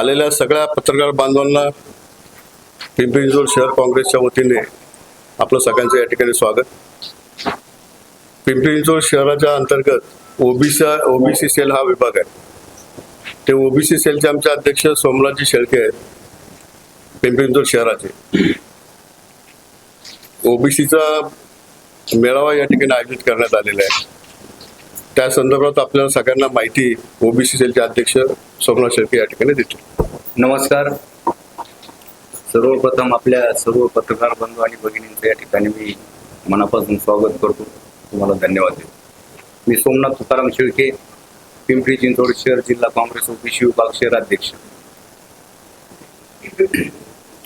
आलेल्या सगळ्या पत्रकार बांधवांना पिंपरी चिंचवड शहर काँग्रेसच्या वतीने आपलं सगळ्यांचं या ठिकाणी स्वागत. पिंपरी चिंचवड शहराच्या अंतर्गत ओबीसी ओबीसी सेल हा विभाग आहे. ते ओबीसी सेलचे आमचे अध्यक्ष सोमराजी शेळके आहेत पिंपरी चिंचवड शहराचे. ओबीसीचा मेळावा या ठिकाणी आयोजित करण्यात आलेला आहे. त्या संदर्भात आपल्याला सगळ्यांना माहिती ओबीसी सेलचे अध्यक्ष सोमनाथ शेळके या ठिकाणी देतील. नमस्कार. सर्वप्रथम आपल्या सर्व पत्रकार बंधू आणि भगिनींचं या ठिकाणी मी मनापासून स्वागत करतो. तुम्हाला धन्यवाद देतो. मी सोमनाथ तुकाराम शेळके पिंपरी चिंचवड शहर जिल्हा काँग्रेस ओबीसी विभाग शहर अध्यक्ष.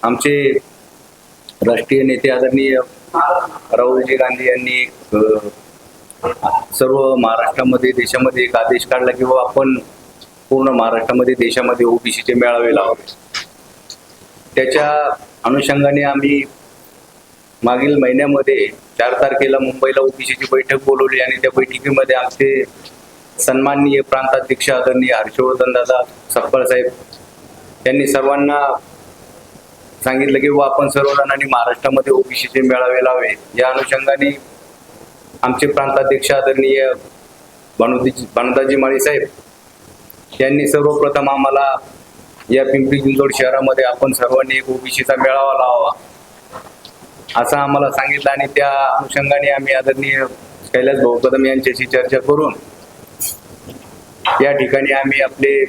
आमचे राष्ट्रीय नेते आदरणीय राहुलजी गांधी यांनी सर्व महाराष्ट्रामध्ये देशामध्ये एक आदेश काढला की बाबा आपण पूर्ण महाराष्ट्रामध्ये देशामध्ये ओबीसीचे मेळावे लावावे. त्याच्या अनुषंगाने आम्ही मागील महिन्यामध्ये चार तारखेला मुंबईला ओबीसीची बैठक बोलवली आणि त्या बैठकीमध्ये आमचे सन्माननीय प्रांताध्यक्ष आदरणीय हर्षवर्धन दादा सप्पळ साहेब यांनी सर्वांना सांगितलं की बुवा आपण सर्वजणांनी महाराष्ट्रामध्ये ओबीसीचे मेळावे लावे. या अनुषंगाने आमचे प्रांताध्यक्ष आदरणीय भानुदाजी भानुदाजी माळी साहेब यांनी सर्वप्रथम आम्हाला या पिंपरी चिंचवड शहरामध्ये आपण सर्वांनी एक ओबीसीचा मेळावा लावावा असं आम्हाला सांगितलं आणि त्या अनुषंगाने आम्ही आदरणीय कैलास भाऊ कदम यांच्याशी चर्चा करून या ठिकाणी आम्ही आपले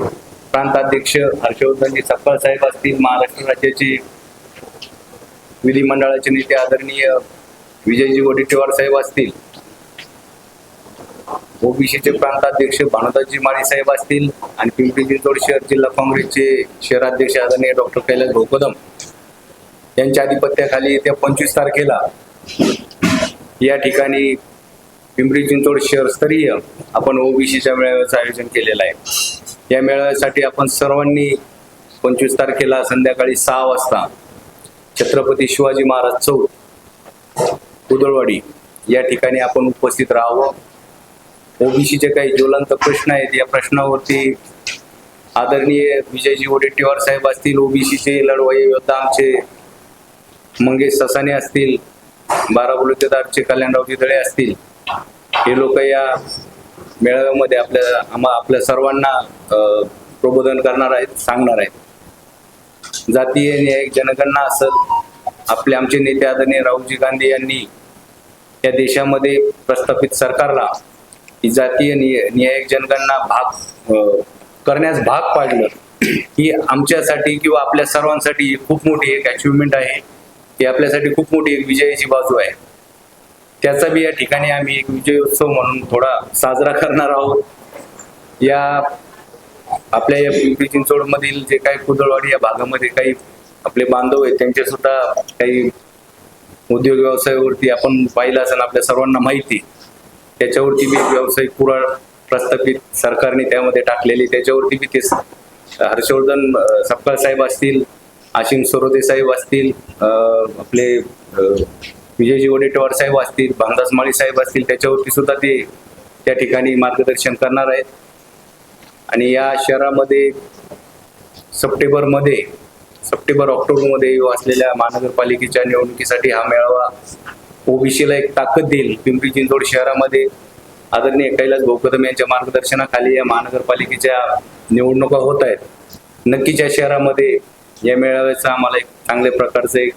प्रांताध्यक्ष हर्षवर्धनजी सपकाळ साहेब असतील महाराष्ट्र राज्याचे विधिमंडळाचे नेते आदरणीय विजयजी वडेट्टीवार साहेब असतील ओबीसीचे प्रांताध्यक्ष भानुदासजी माळी साहेब असतील आणि पिंपरी चिंचवड शहर जिल्हा काँग्रेसचे शहराध्यक्ष आदरणीय डॉक्टर कैलास भाऊ कदम यांच्या आधिपत्याखाली येत्या पंचवीस तारखेला या ठिकाणी पिंपरी चिंचवड शहर स्तरीय आपण ओबीसीच्या मेळाव्याचं आयोजन केलेलं आहे. या मेळाव्यासाठी आपण सर्वांनी पंचवीस तारखेला संध्याकाळी सहा वाजता छत्रपती शिवाजी महाराज चौक कुदळवाडी या ठिकाणी आपण उपस्थित राहावं. ओबीसीचे काही ज्वलंत प्रश्न आहेत. या प्रश्नावरती आदरणीय विजयजी वडेट्टीवार साहेब असतील ओबीसीचे लढवाई योद्धा आमचे मंगेश ससाने असतील बाराबुलतेदारचे कल्याणराव गिदळे असतील हे लोक या मेळाव्यामध्ये आपल्या आम्हा आपल्या सर्वांना प्रबोधन करणार आहेत सांगणार आहेत. जातीय न्यायिक जनगणना असेल आपले आमचे नेते आदरणीय राहुलजी गांधी यांनी या देशामध्ये प्रस्थापित सरकारला ही जातीय निय- न्यायिक जनगणना भाग करण्यास भाग पाडलं. ही आमच्यासाठी किंवा आपल्या सर्वांसाठी खूप मोठी एक अचिव्हमेंट आहे. ही आपल्यासाठी खूप मोठी एक विजयाची बाजू आहे. त्याचा बी या ठिकाणी आम्ही एक विजयोत्सव म्हणून थोडा साजरा करणार आहोत. या आपल्या या पिंपरी चिंचवड मधील जे काही कुदळवाडी या भागामध्ये काही आपले बांधव आहेत त्यांचे सुद्धा काही उद्योग व्यवसायावरती आपण पाहिलं असेल आपल्या सर्वांना माहिती. त्याच्यावरती बी व्यावसायिक पुराण प्रस्थापित सरकारने त्यामध्ये टाकलेली. त्याच्यावरती बी ते हर्षवर्धन सपकाळ साहेब असतील आशिम सरोदे साहेब असतील आपले विजयजी वडेटवार साहेब असतील भानदास माळी साहेब असतील त्याच्यावरती सुद्धा ते त्या ठिकाणी मार्गदर्शन करणार आहेत. आणि या शहरामध्ये सप्टेंबरमध्ये सप्टेंबर ऑक्टोबरमध्ये असलेल्या महानगरपालिकेच्या निवडणुकीसाठी हा मेळावा ओबीसीला एक ताकद देईल. पिंपरी चिंचवड शहरामध्ये आदरणीय कैलास गोकदम यांच्या मार्गदर्शनाखाली या महानगरपालिकेच्या निवडणुका होत आहेत. नक्कीच या शहरामध्ये या मेळाव्याचा आम्हाला एक चांगल्या प्रकारचं एक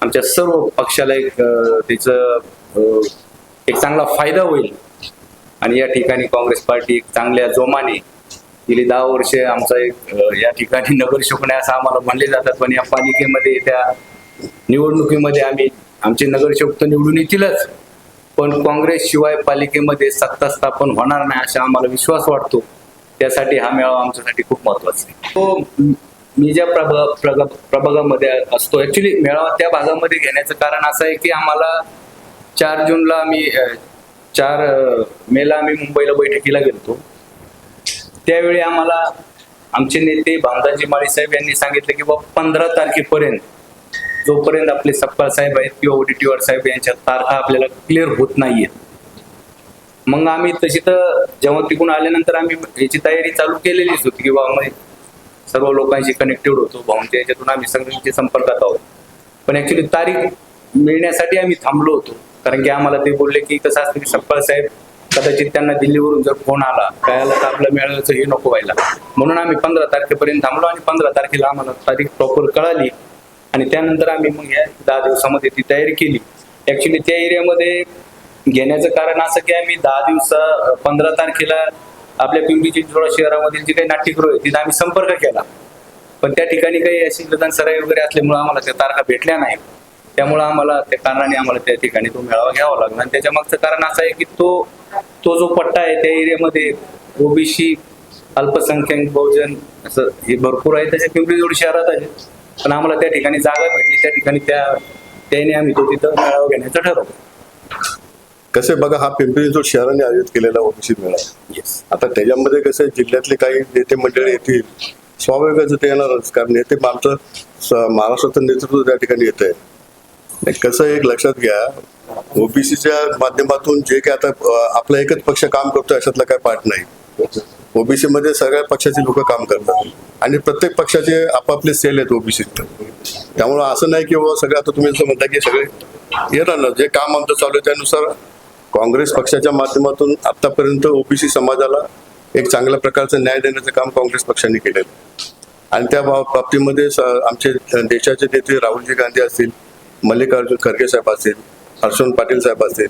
आमच्या सर्व पक्षाला एक अं, त्याचं एक चांगला फायदा होईल. आणि या ठिकाणी काँग्रेस पार्टी एक चांगल्या जोमाने गेली दहा वर्षे आमचा एक या ठिकाणी नगर नाही असं आम्हाला म्हणले जातात. पण या पालिकेमध्ये त्या निवडणुकीमध्ये आम्ही आमचे नगरसेवक तर निवडून येतीलच. पण काँग्रेस शिवाय पालिकेमध्ये सत्ता स्थापन होणार नाही असा आम्हाला विश्वास वाटतो. त्यासाठी हा मेळावा आमच्यासाठी खूप महत्त्वाचा आहे. तो मी ज्या प्रभा प्रभा प्रभागामध्ये असतो ऍक्च्युली मेळावा त्या भागामध्ये घेण्याचं कारण असं आहे की आम्हाला चार जूनला आम्ही चार मेला आम्ही मुंबईला बैठकीला गेलो त्यावेळी आम्हाला आमचे नेते भामदाजी माळी साहेब यांनी सांगितलं की बाबा पंधरा तारखेपर्यंत जोपर्यंत आपले सपकाळ साहेब आहेत किंवा ओडीटीवर साहेब यांच्या तारखा आपल्याला क्लिअर होत नाहीये. मग आम्ही तशी तर जेव्हा तिकडून आल्यानंतर आम्ही याची तयारी चालू केलेलीच होती की बाबा मग सर्व लोकांशी कनेक्टेड होतो. भाऊंच्या याच्यातून आम्ही सगळ्यांच्या संपर्कात आहोत. पण ऍक्च्युली तारीख मिळण्यासाठी आम्ही थांबलो होतो. कारण की आम्हाला ते बोलले की कसं असतं की सप्पाळ साहेब कदाचित त्यांना दिल्लीवरून जर फोन आला काय आला तर आपलं मेळाव्याचं हे नको व्हायला. म्हणून आम्ही पंधरा तारखेपर्यंत थांबलो आणि पंधरा तारखेला आम्हाला तारीख प्रॉपर कळाली. आणि त्यानंतर आम्ही मग या दहा दिवसामध्ये ती तयारी केली. ऍक्च्युली त्या एरियामध्ये घेण्याचं कारण असं की आम्ही दहा दिवसा पंधरा तारखेला आपल्या पिंपरी चिंचवड शहरामधील जी काही नाट्यगृह आहे तिथे आम्ही संपर्क केला. पण त्या ठिकाणी काही अशी निदान सराई वगैरे असल्यामुळे आम्हाला त्या तारखा भेटल्या नाही त्यामुळे आम्हाला त्या कारणाने आम्हाला त्या ठिकाणी तो मेळावा घ्यावा लागला. आणि त्याच्या मागचं कारण असं आहे की तो तो जो पट्टा आहे त्या एरियामध्ये ओबीसी अल्पसंख्याक बहुजन असं हे भरपूर आहे. त्याच्या पिंपरी शहरात आहे. पण आम्हाला त्या ठिकाणी जागा भेटली. त्या ठिकाणी त्या त्याने आम्ही तो तिथं मेळावा घेण्याचं ठरवलं. कसे बघा हा पिंपरी चिंचवड शहराने आयोजित केलेला ओबीसी मेळा आता त्याच्यामध्ये कसं जिल्ह्यातले काही नेते मंडळी येतील स्वाभाविकच ते येणारच कारण नेते आमचं महाराष्ट्राचं नेतृत्व त्या ठिकाणी येत आहे. कसं एक लक्षात घ्या ओबीसीच्या माध्यमातून जे काय आता आपला एकच पक्ष काम करतो अशातला काय पाठ नाही. ओबीसी मध्ये सगळ्या पक्षाची लोक काम करतात आणि प्रत्येक पक्षाचे आपापले सेल आहेत ओबीसी त्यामुळं असं नाही की बाबा सगळं आता तुम्ही जसं म्हणता की सगळे येणार ना जे काम आमचं चालू आहे त्यानुसार काँग्रेस पक्षाच्या माध्यमातून आतापर्यंत ओबीसी समाजाला एक चांगल्या प्रकारचं न्याय देण्याचं काम काँग्रेस पक्षाने केलेलं आहे. आणि त्या बाबतीमध्ये स- आमचे देशाचे नेते राहुलजी गांधी असतील मल्लिकार्जुन खरगे साहेब असतील हर्षवर्धन पाटील साहेब असतील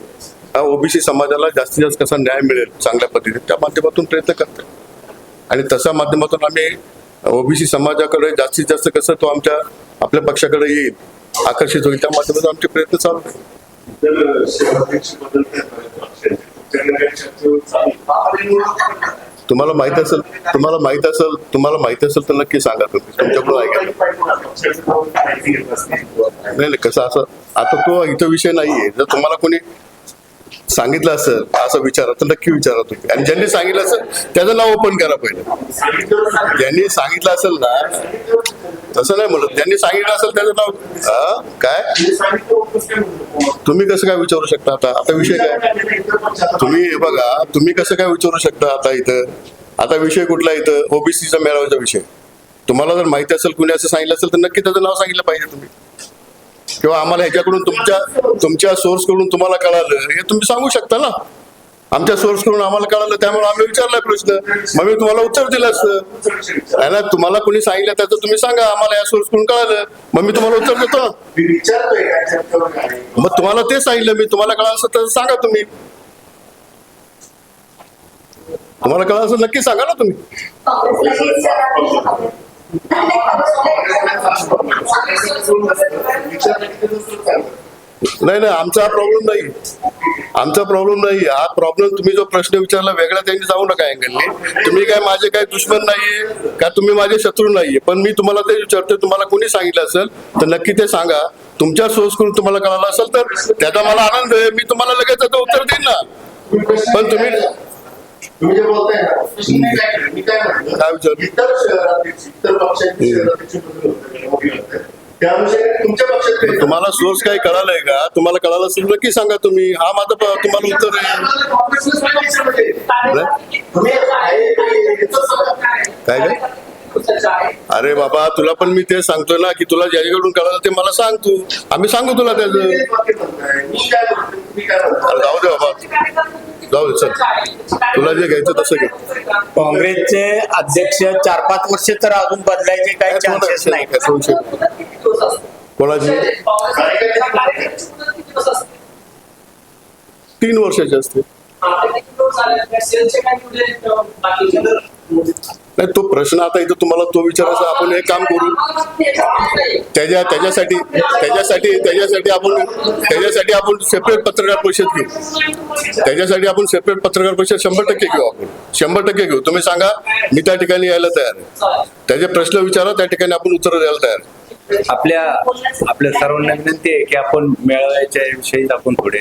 ओबीसी समाजाला जास्तीत जास्त कसा न्याय मिळेल चांगल्या पद्धतीने त्या माध्यमातून प्रयत्न करतात. आणि तशा माध्यमातून आम्ही ओबीसी समाजाकडे जास्तीत जास्त कसं तो आमच्या आपल्या पक्षाकडे येईल आकर्षित होईल त्या माध्यमातून आमचे प्रयत्न चालू तुम्हाला माहीत असेल तुम्हाला माहीत असेल तुम्हाला माहीत असेल तर नक्की सांगा तुम्ही. तुमच्याकडून ऐका. नाही नाही कसं असं आता तो इथं विषय नाहीये. जर तुम्हाला कोणी सांगितलं असेल असं विचारा तर नक्की विचारा तुम्ही. आणि ज्यांनी सांगितलं असेल त्याचं नाव ओपन करा पहिलं. ज्यांनी सांगितलं असेल ना तसं नाही म्हणत. ज्यांनी सांगितलं असेल त्याचं नाव काय? तुम्ही कसं काय विचारू शकता आता? आता विषय काय? तुम्ही बघा तुम्ही कसं काय विचारू शकता आता इथं? आता विषय कुठला इथं? ओबीसीचा मेळाव्याचा विषय. तुम्हाला जर माहिती असेल कुणी असं सांगितलं असेल तर नक्की त्याचं नाव सांगितलं पाहिजे तुम्ही. किंवा आम्हाला ह्याच्याकडून तुमच्या तुमच्या सोर्सकडून तुम्हाला कळालं हे तुम्ही सांगू शकता ना? आमच्या सोर्सकडून आम्हाला कळालं त्यामुळे आम्ही विचारलाय प्रश्न. मग मी तुम्हाला उत्तर दिलं असतं. आहे ना तुम्हाला कोणी सांगितलं त्याचं तुम्ही सांगा आम्हाला या सोर्सकडून कळालं. मग मी तुम्हाला उत्तर देतो ना. मग तुम्हाला ते सांगितलं मी तुम्हाला कळालं असेल तर सांगा तुम्ही. तुम्हाला कळालं असेल नक्की सांगा ना तुम्ही. नाही नाही आमचा प्रॉब्लेम नाही. आमचा प्रॉब्लेम नाही. हा प्रॉब्लेम तुम्ही जो प्रश्न विचारला वेगळा त्यांनी जाऊ नका अँगलने. तुम्ही काय माझे काय दुश्मन नाहीये का तुम्ही माझे शत्रू नाहीये? पण मी तुम्हाला ते विचारतो तुम्हाला कोणी सांगितलं असेल तर नक्की ते सांगा. तुमच्या सोर्स करून तुम्हाला कळालं असेल तर त्याचा मला आनंद आहे. मी तुम्हाला लगेच उत्तर देईन ना. पण तुम्ही- तुम्ही जे बोलताय ना मी काय? मी काय विचारलं? इतर शहराध्यक्ष इतर पक्षाचे तुमच्या पक्षात तुम्हाला सोर्स काही कळालंय का तुम्हाला कळालं असेल नक्की सांगा तुम्ही हा माझं तुम्हाला उत्तर आहे. काय काय अरे बाबा तुला पण मी ते सांगतोय ना की तुला ज्याच्याकडून कळालं ते मला सांग तू. आम्ही सांगू तुला त्याचं. जाऊ दे बाबा. जाऊ दे चल. तुला जे घ्यायचं तसं घे. काँग्रेसचे अध्यक्ष चार पाच वर्ष तर अजून बदलायचे काही चान्सेस नाही? कोणाची? तीन वर्षाची असते. नाही तो प्रश्न आता इथं तुम्हाला तो विचारायचा आपण एक काम करू. त्याच्या त्याच्यासाठी त्याच्यासाठी त्याच्यासाठी आपण त्याच्यासाठी आपण सेपरेट पत्रकार परिषद घेऊ. त्याच्यासाठी आपण सेपरेट पत्रकार परिषद शंभर टक्के घेऊ आपण. शंभर टक्के घेऊ. तुम्ही सांगा मी त्या ठिकाणी यायला तयार आहे. त्याचे प्रश्न विचारा त्या ठिकाणी आपण उत्तर द्यायला तयार आहे. आपल्या आपल्या सर्वांना विनंती आहे की आपण मेळाव्याच्या विषयी आपण थोडे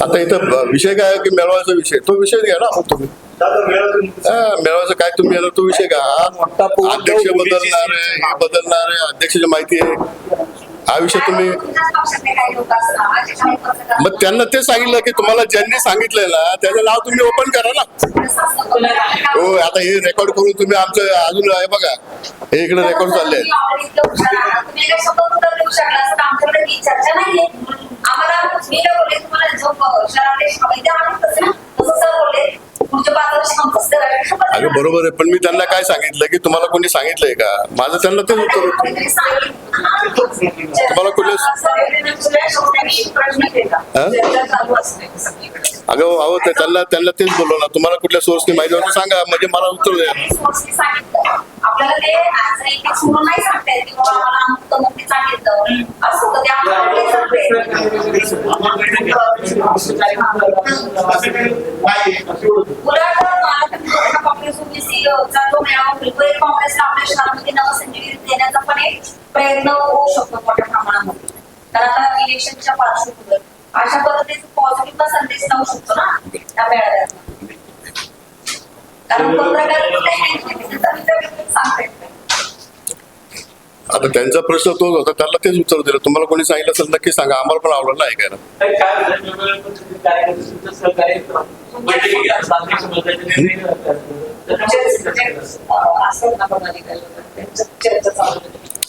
आता इथं विषय काय आहे की मेळवायचा विषय? तो विषय घ्या ना मग तुम्ही. हा, मेळवायचं काय तुम्ही तो विषय घ्या. अध्यक्ष बदलणार आहे हे बदलणार आहे अध्यक्षाची माहिती आहे. हा विषय तुम्ही मग त्यांना ते सांगितलं की तुम्हाला ज्यांनी सांगितलेलं ना त्याचं नाव तुम्ही ओपन करा ना. हो आता हे रेकॉर्ड करून तुम्ही आमचं अजून आहे बघा. हे इकडे रेकॉर्ड चालले आहेत. तुम्हाला पुढच्या पाच वर्ष अगं बरोबर आहे. पण मी त्यांना काय सांगितलं की तुम्हाला कोणी सांगितलंय का? माझं त्यांना तेच उत्तर होतं. तुम्हाला कुठल्या- सगळ्यांना शेवटी प्रश्न केला हा? चर्चा चालू असते सगळीकडे. अगं अहो ते त्यांना त्यांना तेच बोललो ना. तुम्हाला कुठल्या सोर्सनी माहिती होतं सांगा. म्हणजे मला उत्तर द्या. सांगितलं. असं काँग्रेस देण्याचा पण एक प्रयत्न होऊ शकतो मोठ्या प्रमाणामध्ये. तर आता इलेक्शनच्या पार्श्वभूमीवर. अशा पद्धतीचा पॉझिटिव्ह संदेश जाऊ शकतो ना? त्या मेळाव्यात. कारण पत्रकार सांगता येत नाही आता त्यांचा प्रश्न तोच होता त्यांना तेच उत्तर दिलं. तुम्हाला कोणी सांगितलं असेल नक्की सांगा. आम्हाला पण आवडलं नाही ऐकायला. काही काय झालं, वेगवेगळ्या पद्धतीने कार्यकर्त्यांचं सहकार्य बैठकी घेतात, तांत्रिक समाजाचे निर्णय घेतात. त्याच्यामुळे असं ना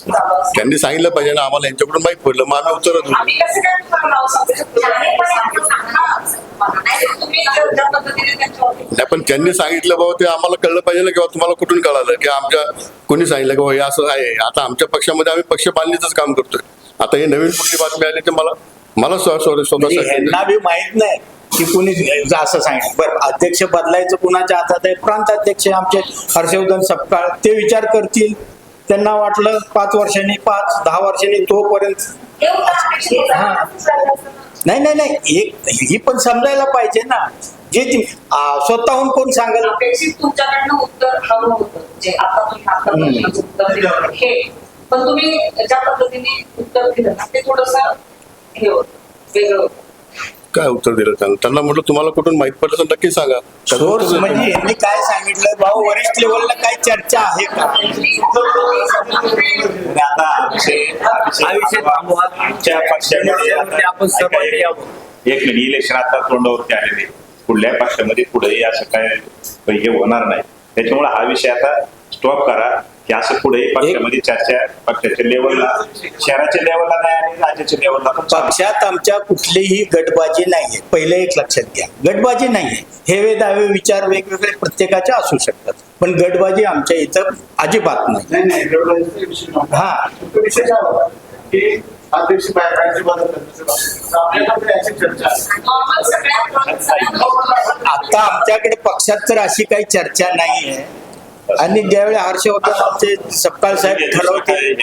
होती. त्यांनी सांगितलं पाहिजे ना आम्हाला यांच्याकडून माहीत पडलं. मग आम्ही शकतो? नाही पण त्यांनी सांगितलं बाबा ते आम्हाला कळलं पाहिजे ना किंवा तुम्हाला कुठून कळालं? की आमच्या कोणी सांगितलं की बाबा हे असं आहे. आता आमच्या पक्षामध्ये आम्ही पक्ष बांधणीच काम करतोय. आता ही नवीन कुठली बातमी आली तर मला मला म्हणजे माहीत नाही की कुणी असं सांगितलं बरं अध्यक्ष बदलायचं कुणाच्या हातात आहे? प्रांत अध्यक्ष आमचे हर्षवर्धन सपकाळ ते विचार करतील. त्यांना वाटलं पाच वर्षांनी पाच दहा वर्षांनी तोपर्यंत. हे. नाही नाही नाही. एक ही पण समजायला पाहिजे ना. जे स्वतःहून कोण सांगेल? तुमच्याकडनं उत्तर हवं होतं. जे आता तुम्ही आता हम्म. उत्तर दिलं. हे पण तुम्ही ज्या पद्धतीने उत्तर दिलं ते थोडस हे होतं वेगळं होतं. काय उत्तर दिलं त्यांना? त्यांना म्हटलं तुम्हाला कुठून माहीत पडलं तर नक्की सांगा. उत्तर सोर्स. म्हणजे यांनी काय सांगितलं? भाऊ वरिष्ठ लेवलला काय चर्चा आहे का? आता आमचे- आमचे- आमच्या पक्षामध्ये आता- आपण सर्वांनी यावं. एक मिनिट इलेक्शन आता तोंडावरती आलेले. कुठल्याही पक्षामध्ये पुढेही असं काय हे होणार नाही. त्याच्यामुळे हा विषय आता स्टॉप करा की असं पुढेही पक्षामध्ये चर्चा पक्षाच्या लेवलला शहराच्या लेवलला नाही आणि राज्याच्या लेवलला पण. पक्षात आमच्या कुठलीही गटबाजी नाहीये. पहिलं एक लक्षात घ्या. गटबाजी नाहीये. हेवे दावे विचार वेगवेगळे प्रत्येकाचे असू शकतात. पण गटबाजी आमच्या इथं अजिबात नाही. नाही नाही. हा. विषय अध्यक्ष आहे. आता आमच्याकडे पक्षात तर अशी काही चर्चा नाहीये. आणि ज्यावेळी हर्षवर्धन आमचे सपकाळ साहेब ठरवते?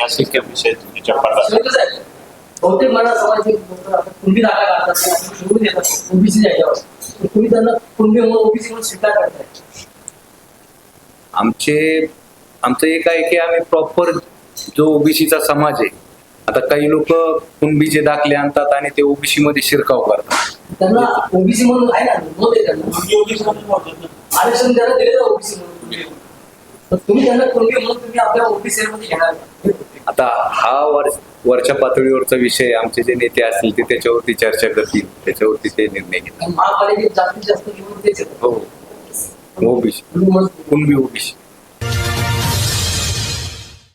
बहुतेक मला कुणबी दाखला काढतात ओबीसी जागेवर तर तुम्ही त्यांना कुणबी म्हणून ओबीसी म्हणून स्वीकार करताय. आमचे आमचं एक आहे की आम्ही प्रॉपर जो ओबीसीचा समाज आहे आता काही लोक कुणबीचे दाखले आणतात आणि ते ओबीसी मध्ये शिरकाव करतात. त्यांना ओबीसी म्हणून आहे ना आरक्षण दिले ओबीसी म्हणून. तुम्ही त्यांना कुणबी म्हणून तुम्ही आपल्या ओबीसी मध्ये घेणार का? आता हा वर वरच्या पातळीवरचा विषय. आमचे जे नेते असतील ते त्याच्यावरती चर्चा करतील त्याच्यावरती ते निर्णय घेतील महापालिकेत जास्तीत जास्त निवडून. हो ओबीसी कुणबी ओबीसी